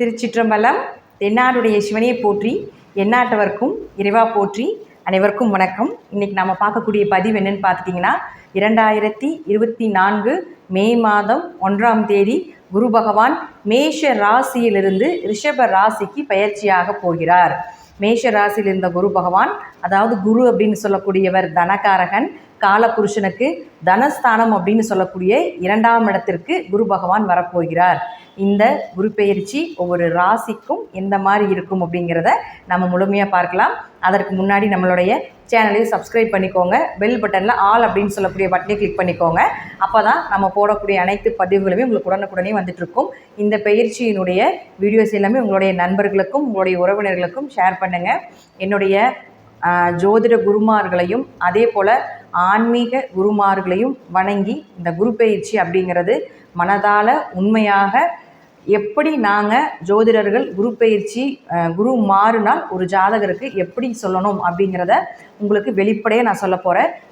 திருச்சிற்றம்பலம் தென்னாடுடைய சிவனையை போற்றி எண்ணாட்டவர்க்கும் இறைவா போற்றி அனைவருக்கும் வணக்கம். இன்றைக்கி நம்ம பார்க்கக்கூடிய பதிவு என்னன்னு பார்த்துட்டிங்கன்னா இரண்டாயிரத்தி இருபத்தி நான்கு மே மாதம் ஒன்றாம் தேதி குரு பகவான் மேஷ ராசியிலிருந்து ரிஷப ராசிக்கு பயிற்சியாக போகிறார். மேஷ ராசியில் இருந்த குரு பகவான் அதாவது குரு அப்படின்னு சொல்லக்கூடியவர் தனகாரகன் காலபுருஷனுக்கு தனஸ்தானம் அப்படின்னு சொல்லக்கூடிய இரண்டாம் இடத்திற்கு குரு பகவான் வரப்போகிறார். இந்த குரு பெயர்ச்சி ஒவ்வொரு ராசிக்கும் எந்த மாதிரி இருக்கும் அப்படிங்கிறத நம்ம முழுமையாக பார்க்கலாம். அதற்கு முன்னாடி நம்மளுடைய சேனலையும் சப்ஸ்கிரைப் பண்ணிக்கோங்க. பெல் பட்டனில் ஆல் அப்படின்னு சொல்லக்கூடிய பட்டனை கிளிக் பண்ணிக்கோங்க. அப்போ தான் நம்ம போடக்கூடிய அனைத்து பதிவுகளுமே உங்களுக்கு உடனுக்குடனே வந்துட்டுருக்கும் இந்த பயிற்சியினுடைய வீடியோஸ் எல்லாமே உங்களுடைய நண்பர்களுக்கும் உங்களுடைய உறவினர்களுக்கும் ஷேர் பண்ணுங்கள் என்னுடைய ஜோதிட குருமார்களையும் அதே போல் ஆன்மீக குருமார்களையும் வணங்கி இந்த குரு பயிற்சி அப்படிங்கிறது மனதால் உண்மையாக எப்படி நாங்கள் ஜோதிடர்கள் குரு பயிற்சி குரு மாறினால் ஒரு ஜாதகருக்கு எப்படி சொல்லணும் அப்படிங்கிறத உங்களுக்கு வெளிப்படையாக நான் சொல்ல போகிறேன்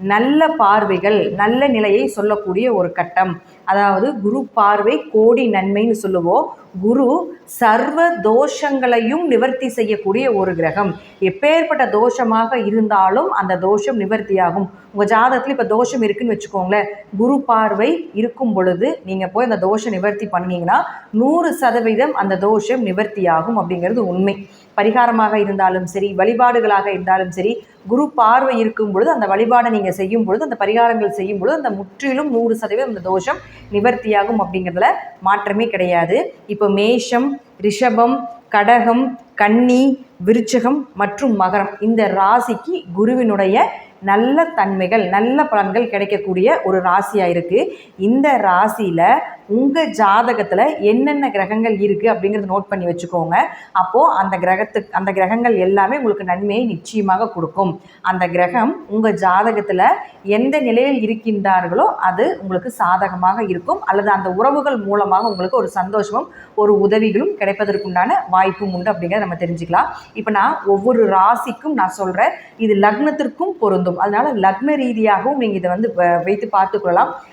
நல்ல பார்வைகள் நல்ல நிலையை சொல்லக்கூடிய ஒரு கட்டம். அதாவது குரு பார்வை கோடி நன்மைன்னு சொல்லுவோம். குரு சர்வ தோஷங்களையும் நிவர்த்தி செய்யக்கூடிய ஒரு கிரகம். எப்பேற்பட்ட தோஷமாக இருந்தாலும் அந்த தோஷம் நிவர்த்தியாகும். உங்கள் ஜாதகத்தில் இப்போ தோஷம் இருக்குன்னு வச்சுக்கோங்களேன். குரு பார்வை இருக்கும் பொழுது நீங்கள் போய் அந்த தோஷம் நிவர்த்தி பண்ணீங்கன்னா நூறு சதவீதம் அந்த தோஷம் நிவர்த்தியாகும் அப்படிங்கிறது உண்மை. பரிகாரமாக இருந்தாலும் சரி வழிபாடுகளாக இருந்தாலும் சரி குரு பார்வை இருக்கும் பொழுது அந்த வழிபாடை நீங்கள் செய்யும் பொழுது அந்த பரிகாரங்கள் செய்யும் பொழுது அந்த முற்றிலும் நூறு சதவீதம் அந்த தோஷம் நிவர்த்தியாகும் அப்படிங்கிறதுல மாற்றமே கிடையாது. இப்போ மேஷம் ரிஷபம் கடகம் கன்னி விருச்சகம் மற்றும் மகரம் இந்த ராசிக்கு குருவினுடைய நல்ல தன்மைகள் நல்ல பலன்கள் கிடைக்கக்கூடிய ஒரு ராசியாக இருக்குது இந்த ராசியில் உங்கள் ஜாதகத்தில் என்னென்ன கிரகங்கள் இருக்குது அப்படிங்கிறத நோட் பண்ணி வச்சுக்கோங்க. அப்போது அந்த கிரகத்துக்கு அந்த கிரகங்கள் எல்லாமே உங்களுக்கு நன்மையை நிச்சயமாக கொடுக்கும். அந்த கிரகம் உங்கள் ஜாதகத்தில் எந்த நிலையில் இருக்கின்றார்களோ அது உங்களுக்கு சாதகமாக இருக்கும். அல்லது அந்த உறவுகள் மூலமாக உங்களுக்கு ஒரு சந்தோஷமும் ஒரு உதவிகளும் கிடைப்பதற்குண்டான வாய்ப்பும் உண்டு அப்படிங்கிறத நம்ம தெரிஞ்சுக்கலாம். இப்போ நான் ஒவ்வொரு ராசிக்கும் நான் சொல்கிறேன் இது லக்னத்திற்கும் பொருந்தும். அதனால் லக்ன ரீதியாகவும் நீங்கள் இதை வந்து வ- வைத்து பார்த்துக்கொள்ளலாம்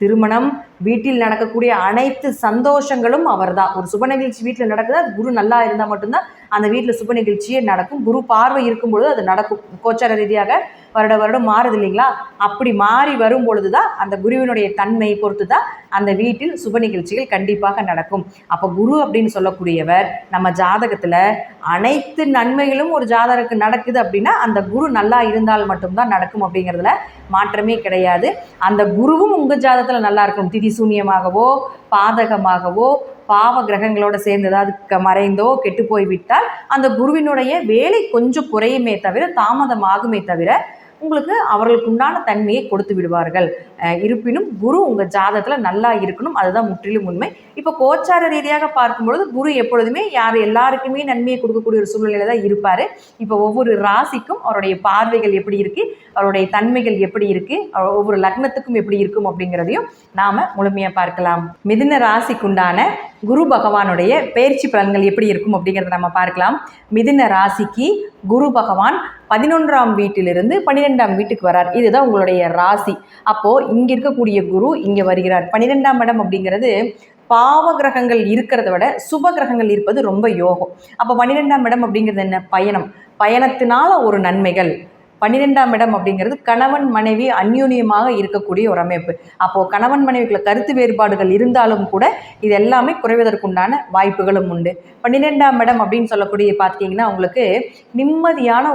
திருமணம் வீட்டில் நடக்கக்கூடிய அனைத்து சந்தோஷங்களும் அவர்தான். ஒரு சுப நிகழ்ச்சி வீட்டில் நடக்குது அது குரு நல்லா இருந்தால் மட்டும்தான் அந்த வீட்டில் சுப நிகழ்ச்சியே நடக்கும். குரு பார்வை இருக்கும் பொழுது அது நடக்கும். கோச்சார ரீதியாக வருட வருடம் மாறுது இல்லைங்களா? அப்படி மாறி வரும் பொழுது தான் அந்த குருவினுடைய தன்மை பொறுத்து தான் அந்த வீட்டில் சுப நிகழ்ச்சிகள் கண்டிப்பாக நடக்கும். அப்போ குரு அப்படின்னு சொல்லக்கூடியவர் நம்ம ஜாதகத்தில் அனைத்து நன்மைகளும் ஒரு ஜாதகருக்கு நடக்குது அப்படின்னா அந்த குரு நல்லா இருந்தால் மட்டும்தான் நடக்கும் அப்படிங்கிறதுல மாற்றமே கிடையாது. அந்த குருவும் உங்கள் ஜாதகத்தில் நல்லா இருக்கும் திதி சூன்யமாகவோ பாதகமாகவோ பாவ கிரகங்களோட சேர்ந்து ஏதாவது க- மறைந்தோ கெட்டு போய்விட்டால் அந்த குருவினுடைய வேலை கொஞ்சம் குறையுமே தவிர தாமதமாகுமே தவிர உங்களுக்கு அவர்களுக்கு உண்டான தன்மையை கொடுத்து விடுவார்கள். இருப்பினும் குரு உங்கள் ஜாதகத்தில் நல்லா இருக்கணும். அதுதான் முற்றிலும் உண்மை. இப்போ கோச்சார ரீதியாக பார்க்கும்பொழுது குரு எப்பொழுதுமே யார் எல்லாருக்குமே நன்மையை கொடுக்கக்கூடிய ஒரு சூழ்நிலையில தான் இருப்பார். இப்போ ஒவ்வொரு ராசிக்கும் அவருடைய பார்வைகள் எப்படி இருக்குது அவருடைய தன்மைகள் எப்படி இருக்குது ஒவ்வொரு லக்னத்துக்கும் எப்படி இருக்கும் அப்படிங்கிறதையும் நாம் முழுமையாக பார்க்கலாம். மிதுன ராசிக்குண்டான குரு பகவானுடைய பயிற்சி பலன்கள் எப்படி இருக்கும் அப்படிங்கிறத நம்ம பார்க்கலாம். மிதுன ராசிக்கு குரு பகவான் பதினொன்றாம் வீட்டிலிருந்து பன்னிரெண்டாம் வீட்டுக்கு வரார். இதுதான் உங்களுடைய ராசி. அப்போது இங்கே இருக்கக்கூடிய குரு இங்கே வருகிறார். பன்னிரெண்டாம் இடம் அப்படிங்கிறது பாவ கிரகங்கள் இருக்கிறத விட சுப கிரகங்கள் இருப்பது ரொம்ப யோகம். அப்போ பன்னிரெண்டாம் இடம் அப்படிங்கிறது என்ன? பயணம். பயணத்தினால ஒரு நன்மைகள். பன்னிரெண்டாம் இடம் அப்படிங்கிறது கணவன் மனைவி அந்யூன்யமாக இருக்கக்கூடிய ஒரு அமைப்பு. அப்போது கணவன் மனைவிக்குள்ள கருத்து வேறுபாடுகள் இருந்தாலும் கூட இது எல்லாமே குறைவதற்குண்டான வாய்ப்புகளும் உண்டு. பன்னிரெண்டாம் இடம் அப்படின்னு சொல்லக்கூடிய பார்த்தீங்கன்னா உங்களுக்கு நிம்மதியான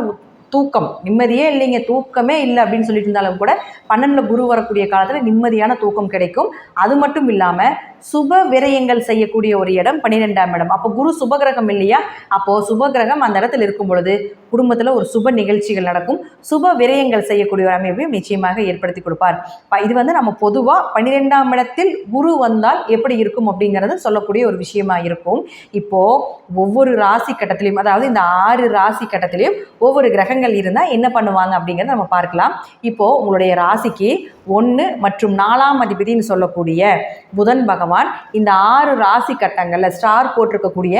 தூக்கம். நிம்மதியே இல்லைங்க. தூக்கமே இல்லை அப்படின்னு சொல்லிட்டு இருந்தாலும் கூட பன்னெண்டில் குரு வரக்கூடிய காலத்தில் நிம்மதியான தூக்கம் கிடைக்கும். அது மட்டும் இல்லாமல் சுப விரயங்கள் செய்யக்கூடிய ஒரு இடம் பன்னிரெண்டாம் இடம். அப்போ குரு சுபகிரகம் இல்லையா? அப்போது சுபகிரகம் அந்த இடத்துல இருக்கும் பொழுது குடும்பத்தில் ஒரு சுப நிகழ்ச்சிகள் நடக்கும். சுப விரயங்கள் செய்யக்கூடிய ஒரு அமைப்பையும் நிச்சயமாக ஏற்படுத்தி கொடுப்பார். இது வந்து நம்ம பொதுவாக பன்னிரெண்டாம் இடத்தில் குரு வந்தால் எப்படி இருக்கும் அப்படிங்கிறது சொல்லக்கூடிய ஒரு விஷயமா இருக்கும். இப்போது ஒவ்வொரு ராசி கட்டத்திலையும் அதாவது இந்த ஆறு ராசி கட்டத்திலையும் ஒவ்வொரு கிரகங்கள் இருந்தால் என்ன பண்ணுவாங்க அப்படிங்கிறத நம்ம பார்க்கலாம். இப்போது உங்களுடைய ராசிக்கு ஒன்று மற்றும் நாலாம் அதிபதினு சொல்லக்கூடிய புதன் பகவான் இந்த ஆறு ராசி கட்டங்களில் ஸ்டார் போட்டிருக்கக்கூடிய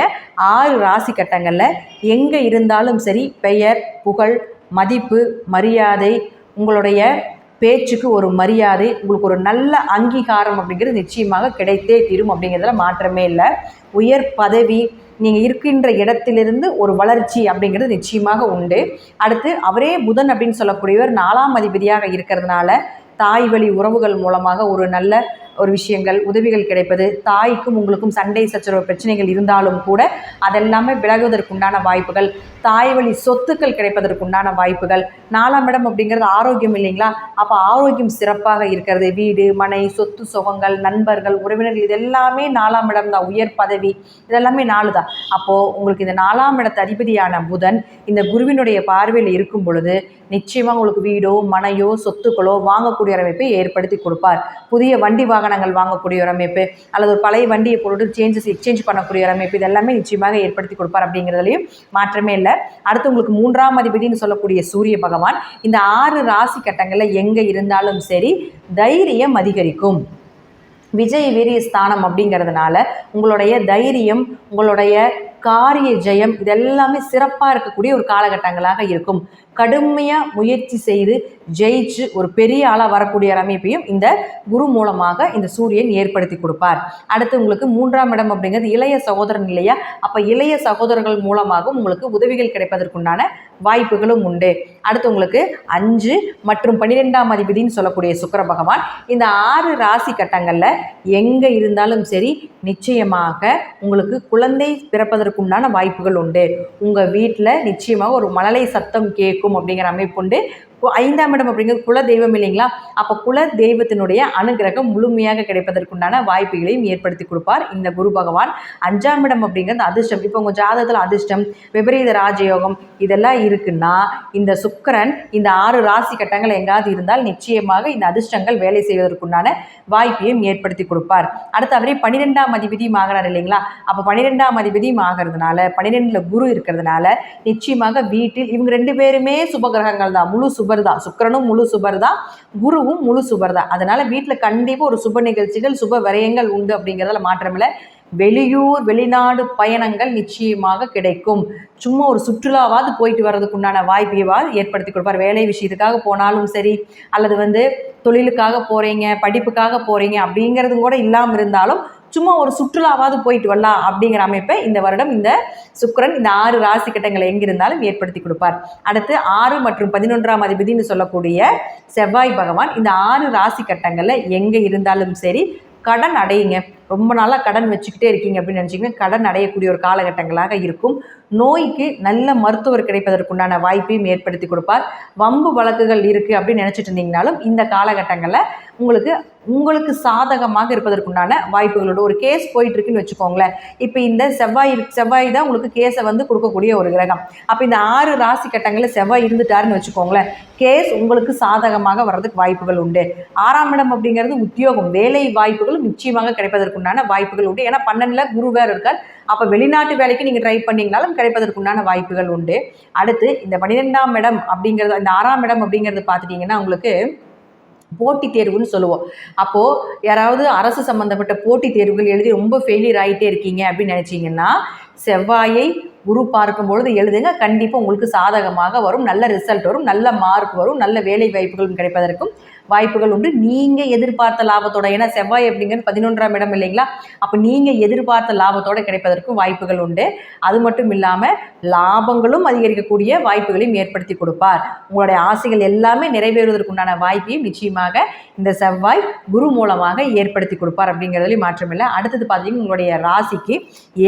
ஆறு ராசி கட்டங்களில் எங்கே இருந்தாலும் சரி பெயர் புகழ் மதிப்பு மரியாதை உங்களுடைய பேச்சுக்கு ஒரு மரியாதை உங்களுக்கு ஒரு நல்ல அங்கீகாரம் அப்படிங்கிறது நிச்சயமாக கிடைத்தே தீரும் அப்படிங்கிறதுல மாற்றமே இல்லை. உயர் பதவி நீங்கள் இருக்கின்ற இடத்திலிருந்து ஒரு வளர்ச்சி அப்படிங்கிறது நிச்சயமாக உண்டு. அடுத்து அவரே புதன் அப்படின்னு சொல்லக்கூடியவர் நாலாம் அதிபதியாக இருக்கிறதுனால தாய் வழி உறவுகள் மூலமாக ஒரு நல்ல ஒரு விஷயங்கள் உதவிகள் கிடைப்பது தாய்க்கும் உங்களுக்கும் சண்டை சச்சரவு பிரச்சனைகள் இருந்தாலும் கூட அதெல்லாமே விலகுவதற்குண்டான வாய்ப்புகள். தாய் வழி சொத்துக்கள் கிடைப்பதற்குண்டான வாய்ப்புகள். நாலாம் இடம் அப்படிங்கிறது ஆரோக்கியம் இல்லைங்களா? அப்போ ஆரோக்கியம் சிறப்பாக இருக்கிறது. வீடு மனை சொத்து சுகங்கள் நண்பர்கள் உறவினர்கள் இது எல்லாமே நாலாம் இடம் தான். உயர் பதவி இதெல்லாமே நாலு தான். அப்போது உங்களுக்கு இந்த நாலாம் இடத்து அதிபதியான புதன் இந்த குருவினுடைய பார்வையில் இருக்கும் பொழுது நிச்சயமாக உங்களுக்கு வீடோ மனையோ சொத்துக்களோ வாங்கக்கூடிய அமைப்பை ஏற்படுத்தி கொடுப்பார். புதிய வண்டி வாகனங்கள் வாங்கக்கூடிய ஒரு அமைப்பு அல்லது ஒரு பழைய வண்டியை பொருட்டு சேஞ்சஸ் எக்ஸ்சேஞ்ச் பண்ணக்கூடிய ஒரு அமைப்பு இதெல்லாமே நிச்சயமாக ஏற்படுத்தி கொடுப்பார் அப்படிங்கிறதுலையும் மாற்றமே இல்லை. அடுத்து உங்களுக்கு மூன்றாம் அதிபதினு சொல்லக்கூடிய சூரிய பகவான் இந்த ஆறு ராசி கட்டங்களில் எங்கே இருந்தாலும் சரி தைரியம் அதிகரிக்கும். விஜய் வீரிய ஸ்தானம் அப்படிங்கிறதுனால உங்களுடைய தைரியம் உங்களுடைய காரிய ஜெயம் இதெல்லாமே சிறப்பாக இருக்கக்கூடிய ஒரு காலகட்டங்களாக இருக்கும். கடுமையாக முயற்சி செய்து ஜெயிச்சு ஒரு பெரிய ஆளாக வரக்கூடிய ஒரு அமைப்பையும் இந்த குரு மூலமாக இந்த சூரியன் ஏற்படுத்தி கொடுப்பார். அடுத்து உங்களுக்கு மூன்றாம் இடம் அப்படிங்கிறது இளைய சகோதரன் இல்லையா? அப்போ இளைய சகோதரர்கள் மூலமாகவும் உங்களுக்கு உதவிகள் கிடைப்பதற்குண்டான வாய்ப்புகளும் உண்டு. அடுத்து உங்களுக்கு அஞ்சு மற்றும் பன்னிரெண்டாம் அதிபதினு சொல்லக்கூடிய சுக்கர பகவான் இந்த ஆறு ராசி கட்டங்களில் எங்கே இருந்தாலும் சரி நிச்சயமாக உங்களுக்கு குழந்தை பிறப்பதற்கு உண்டான வாய்ப்புகள் உண்டு. உங்கள் வீட்டில் நிச்சயமாக ஒரு மழலை சத்தம் கேட்கும் அப்படிங்கிற அமைப்பு உண்டு. ஐந்தாம் இடம் அப்படிங்கிறது குல தெய்வம் இல்லைங்களா? அப்போ குல தெய்வத்தினுடைய அனுகிரகம் முழுமையாக கிடைப்பதற்குண்டான வாய்ப்புகளையும் ஏற்படுத்தி கொடுப்பார் இந்த குரு பகவான். அஞ்சாம் இடம் அப்படிங்கிறது அதிர்ஷ்டம். இப்போ உங்கள் ஜாதகத்தில் அதிர்ஷ்டம் விபரீத ராஜயோகம் இதெல்லாம் இருக்குன்னா இந்த சுக்கரன் இந்த ஆறு ராசி கட்டங்கள் எங்காவது இருந்தால் நிச்சயமாக இந்த அதிர்ஷ்டங்கள் வேலை செய்வதற்குண்டான வாய்ப்பையும் ஏற்படுத்தி கொடுப்பார். அடுத்து அவரே பன்னிரெண்டாம் அதிபதியும் ஆகிறார் இல்லைங்களா? அப்போ பன்னிரெண்டாம் அதிபதியும் ஆகிறதுனால பன்னிரெண்டில் குரு இருக்கிறதுனால நிச்சயமாக வீட்டில் இவங்க ரெண்டு பேருமே சுபகிரகங்கள் தான் முழு சுபர் தான் சுக்கரனும் முழு சுபர் தான் குருவும் முழு சுபர் தான் அதனால் வீட்டில் கண்டிப்பாக ஒரு சுப நிகழ்ச்சிகள் சுப விரயங்கள் உண்டு அப்படிங்கிறதுல மாற்றமில்லை. வெளியூர் வெளிநாடு பயணங்கள் நிச்சயமாக கிடைக்கும். சும்மா ஒரு சுற்றுலாவாவது போயிட்டு வர்றதுக்கு உண்டான வாய்ப்பையாவது ஏற்படுத்தி கொடுப்பார். வேலை விஷயத்துக்காக போனாலும் சரி அல்லது வந்து தொழிலுக்காக போகிறீங்க படிப்புக்காக போகிறீங்க அப்படிங்கிறதும் கூட இல்லாமல் இருந்தாலும் சும்மா ஒரு சுற்றுலாவாவது போயிட்டு வரலாம் அப்படிங்கிற அமைப்பை இந்த வருடம் இந்த சுக்கரன் இந்த ஆறு ராசி கட்டங்களை எங்கிருந்தாலும் ஏற்படுத்தி கொடுப்பார். அடுத்து ஆறு மற்றும் பதினொன்றாம் அதிபதினு சொல்லக்கூடிய செவ்வாய் பகவான் இந்த ஆறு ராசி கட்டங்களில் எங்கே இருந்தாலும் சரி கடன் அடையுங்க. ரொம்ப நாளாக கடன் வச்சுக்கிட்டே இருக்கீங்க அப்படின்னு நினச்சிங்கன்னா கடன் அடையக்கூடிய ஒரு காலகட்டங்களாக இருக்கும். நோய்க்கு நல்ல மருத்துவர் கிடைப்பதற்குண்டான வாய்ப்பையும் ஏற்படுத்தி கொடுப்பார். வம்பு வழக்குகள் இருக்குது அப்படின்னு நினச்சிட்டு இருந்தீங்கனாலும் இந்த காலகட்டங்களில் உங்களுக்கு உங்களுக்கு சாதகமாக இருப்பதற்குண்டான வாய்ப்புகளோட ஒரு கேஸ் போயிட்டுருக்குன்னு வச்சுக்கோங்களேன். இப்போ இந்த செவ்வாய் செவ்வாய் தான் உங்களுக்கு கேஸை வந்து கொடுக்கக்கூடிய ஒரு கிரகம். அப்போ இந்த ஆறு ராசி கட்டங்களில் செவ்வாய் இருந்துட்டாருன்னு வச்சுக்கோங்களேன். கேஸ் உங்களுக்கு சாதகமாக வர்றதுக்கு வாய்ப்புகள் உண்டு. ஆறாம் இடம் அப்படிங்கிறது உத்தியோகம் வேலை வாய்ப்புகளும் நிச்சயமாக கிடைப்பதற்கு கிடைப்பதற்குண்டான வாய்ப்புகள் உண்டு. ஏன்னா பன்னெண்டில் குரு வேறு இருக்கார். அப்போ வெளிநாட்டு வேலைக்கு நீங்கள் ட்ரை பண்ணிங்கனாலும் கிடைப்பதற்குண்டான வாய்ப்புகள் உண்டு. அடுத்து இந்த பன்னிரெண்டாம் இடம் அப்படிங்கிறது இந்த ஆறாம் இடம் அப்படிங்கிறது பார்த்துட்டிங்கன்னா உங்களுக்கு போட்டித் தேர்வுன்னு சொல்லுவோம். அப்போது யாராவது அரசு சம்மந்தப்பட்ட போட்டித் தேர்வுகள் எழுதி ரொம்ப ஃபெயிலியர் ஆகிட்டே இருக்கீங்க அப்படின்னு நினச்சிங்கன்னா செவ்வாயை குரு பார்க்கும் பொழுது எழுதுங்க. கண்டிப்பாக உங்களுக்கு சாதகமாக வரும். நல்ல ரிசல்ட் வரும். நல்ல மார்க் வரும். நல்ல வேலை வாய்ப்புகளும் கிடைப்பதற்கும் வாய்ப்புகள் உண்டு. நீங்கள் எதிர்பார்த்த லாபத்தோட ஏன்னா செவ்வாய் அப்படிங்கிறது பதினொன்றாம் இடம் இல்லைங்களா? அப்போ நீங்கள் எதிர்பார்த்த லாபத்தோட கிடைப்பதற்கும் வாய்ப்புகள் உண்டு. அது மட்டும் இல்லாமல் லாபங்களும் அதிகரிக்கக்கூடிய வாய்ப்புகளையும் ஏற்படுத்தி கொடுப்பார். உங்களுடைய ஆசைகள் எல்லாமே நிறைவேறுவதற்குண்டான வாய்ப்பையும் நிச்சயமாக இந்த செவ்வாய் குரு மூலமாக ஏற்படுத்தி கொடுப்பார் அப்படிங்கிறதுலையும் மாற்றமில்லை அடுத்தது பார்த்தீங்கன்னா உங்களுடைய ராசிக்கு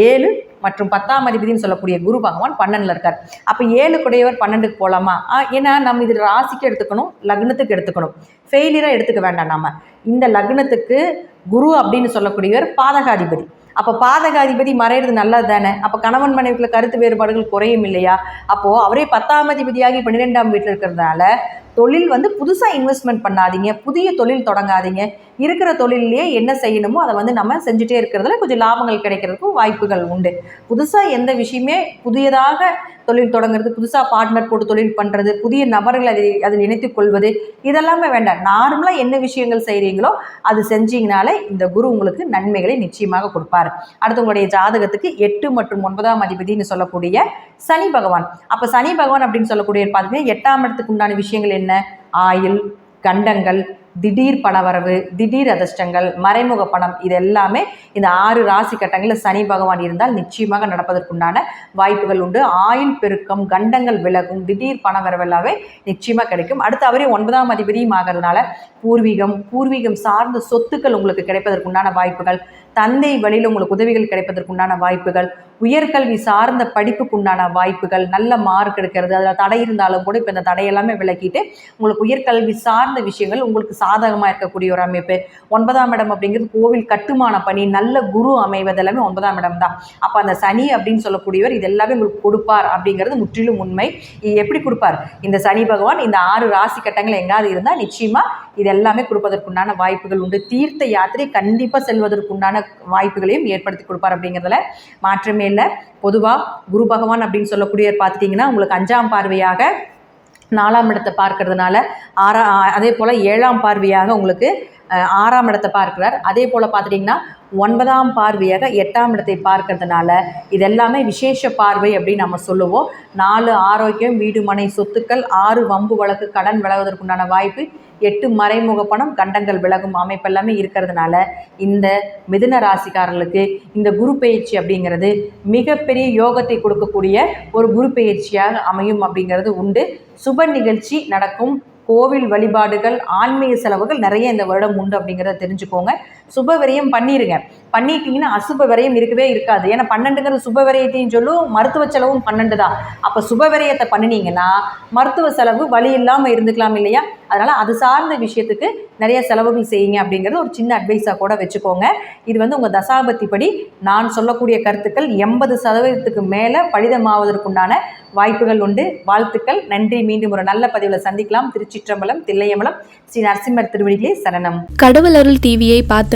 ஏழு மற்றும் பத்தாம் அதிபதினு சொல்லக்கூடிய குரு பகவான் பன்னெண்டில் இருக்கார். அப்போ ஏழு குடையவர் பன்னெண்டுக்கு போகலாமா ஏன்னா நம்ம இது ராசிக்கு எடுத்துக்கணும் லக்னத்துக்கு எடுத்துக்கணும். ஃபெயிலியராக எடுத்துக்க வேண்டாம் நாம. இந்த லக்னத்துக்கு குரு அப்படின்னு சொல்லக்கூடியவர் பாதகாதிபதி. அப்போ பாதகாதிபதி மறையிறது நல்லது தானே அப்போ கணவன் மனைவிக்குள்ள கருத்து வேறுபாடுகள் குறையும் இல்லையா? அப்போது அவரே பத்தாம் அதிபதியாகி பன்னிரெண்டாம் வீட்டில் இருக்கிறதுனால தொழில் வந்து புதுசாக இன்வெஸ்ட்மெண்ட் பண்ணாதீங்க. புதிய தொழில் தொடங்காதீங்க. இருக்கிற தொழிலையே என்ன செய்யணுமோ அதை வந்து நம்ம செஞ்சுட்டே இருக்கிறதுல கொஞ்சம் லாபங்கள் கிடைக்கிறதுக்கும் வாய்ப்புகள் உண்டு. புதுசாக எந்த விஷயமே புதியதாக தொழில் தொடங்குறது புதுசாக பார்ட்னர் போட்டு தொழில் பண்ணுறது புதிய நபர்களை அதை அதில் இணைத்துக் கொள்வது இதெல்லாமே வேண்டாம். நார்மலாக என்ன விஷயங்கள் செய்கிறீங்களோ அது செஞ்சீங்கனாலே இந்த குரு உங்களுக்கு நன்மைகளை நிச்சயமாக கொடுப்பார். அடுத்து உங்களுடைய ஜாதகத்துக்கு எட்டு மற்றும் ஒன்பதாம் அதிபதினு சொல்லக்கூடிய சனி பகவான். அப்போ சனி பகவான் அப்படின்னு சொல்லக்கூடிய பார்த்தீங்கன்னா எட்டாம் இடத்துக்கு உண்டான விஷயங்கள் என்ன? ஆயில் கண்டங்கள் திடீர் பணவரவு திடீர் அதிர்ஷ்டங்கள் மறைமுக பணம் இது எல்லாமே இந்த ஆறு ராசி கட்டங்களில் சனி பகவான் இருந்தால் நிச்சயமாக நடப்பதற்குண்டான வாய்ப்புகள் உண்டு. ஆயுள் பெருக்கம் கண்டங்கள் விலகும் திடீர் பணவரவு எல்லாமே நிச்சயமாக கிடைக்கும். அடுத்து அவரே ஒன்பதாம் அதிபதியும் ஆகிறதுனால பூர்வீகம் பூர்வீகம் சார்ந்த சொத்துக்கள் உங்களுக்கு கிடைப்பதற்குண்டான வாய்ப்புகள். தந்தை வழியில் உங்களுக்கு உதவிகள் கிடைப்பதற்குண்டான வாய்ப்புகள் உயர்கல்வி சார்ந்த படிப்புக்குண்டான வாய்ப்புகள் நல்ல மார்க் எடுக்கிறது அதில் தடை இருந்தாலும் கூட இப்போ இந்த தடையெல்லாமே விலக்கிட்டு உங்களுக்கு உயர்கல்வி சார்ந்த விஷயங்கள் உங்களுக்கு சாதகமாக இருக்கக்கூடிய ஒரு அமைப்பு. ஒன்பதாம் இடம் அப்படிங்கிறது கோவில் கட்டுமான பணி நல்ல குரு அமைவது எல்லாமே ஒன்பதாம் இடம் தான். அப்போ அந்த சனி அப்படின்னு சொல்லக்கூடியவர் இது எல்லாமே உங்களுக்கு கொடுப்பார் அப்படிங்கிறது முற்றிலும் உண்மை. எப்படி கொடுப்பார்? இந்த சனி பகவான் இந்த ஆறு ராசி கட்டங்கள் எங்காவது இருந்தால் நிச்சயமாக இது எல்லாமே கொடுப்பதற்குண்டான வாய்ப்புகள் உண்டு. தீர்த்த யாத்திரை கண்டிப்பாக செல்வதற்குண்டான வாய்ப்புகளையும் ஏற்படுத்தி கொடுப்பார் அப்படிங்கிறதுல மாற்றமே இல்லை. பொதுவாக குரு பகவான் அப்படின்னு சொல்லக்கூடியவர் பார்த்துட்டிங்கன்னா உங்களுக்கு அஞ்சாம் பார்வையாக நாலாம் இடத்தை பார்க்கறதுனால ஆறா அதே போல் ஏழாம் பார்வையாக உங்களுக்கு ஆறாம் இடத்தை பார்க்கிறார். அதே போல் பார்த்துட்டிங்கன்னா ஒன்பதாம் பார்வையாக எட்டாம் இடத்தை பார்க்கறதுனால இதெல்லாமே விசேஷ பார்வை அப்படின்னு நம்ம சொல்லுவோம். நாலு ஆரோக்கியம் வீடு மனை சொத்துக்கள் ஆறு வம்பு வழக்கு கடன் விலகுவதற்குண்டான வாய்ப்பு எட்டு மறைமுக பணம் கண்டங்கள் விலகும் அமைப்பெல்லாமே இருக்கிறதுனால இந்த மிதுன ராசிக்காரர்களுக்கு இந்த குரு பயிற்சி அப்படிங்கிறது மிகப்பெரிய யோகத்தை கொடுக்கக்கூடிய ஒரு குரு பயிற்சியாக அமையும் அப்படிங்கிறது உண்டு. சுப நிகழ்ச்சி நடக்கும். கோவில் வழிபாடுகள் ஆன்மீக செலவுகள் நிறைய இந்த வருடம் உண்டு அப்படிங்கிறத தெரிஞ்சுக்கோங்க. சுப விரயம் பண்ணிடுங்க பண்ணிட்டீங்கன்னா அசுப விரயம் இருக்கவே இருக்காது. ஏன்னா பன்னெண்டுங்கிறது சுப விரயத்தையும் சொல்லும் மருத்துவ செலவும் பன்னெண்டு தான் அப்போ சுப விரயத்தை பண்ணினீங்கன்னா மருத்துவ செலவு வழி இல்லாமல் இருந்துக்கலாம் இல்லையா? அதனால் அது சார்ந்த விஷயத்துக்கு நிறைய செலவுகள் செய்யுங்க அப்படிங்கிறது ஒரு சின்ன அட்வைஸாக கூட வச்சுக்கோங்க. இது வந்து உங்கள் தசாபத்தி படி நான் சொல்லக்கூடிய கருத்துக்கள் எண்பது சதவீதத்துக்கு மேலே பலிதமாவதற்குண்டான வாய்ப்புகள் உண்டு. வாழ்த்துக்கள். நன்றி. மீண்டும் ஒரு நல்ல பதிவில் சந்திக்கலாம். திருச்சிற்றம்பலம் தில்லையம்பலம் ஸ்ரீ நரசிம்மர் திருவடிகளே சரணம். கடவுள் அருள் டிவியை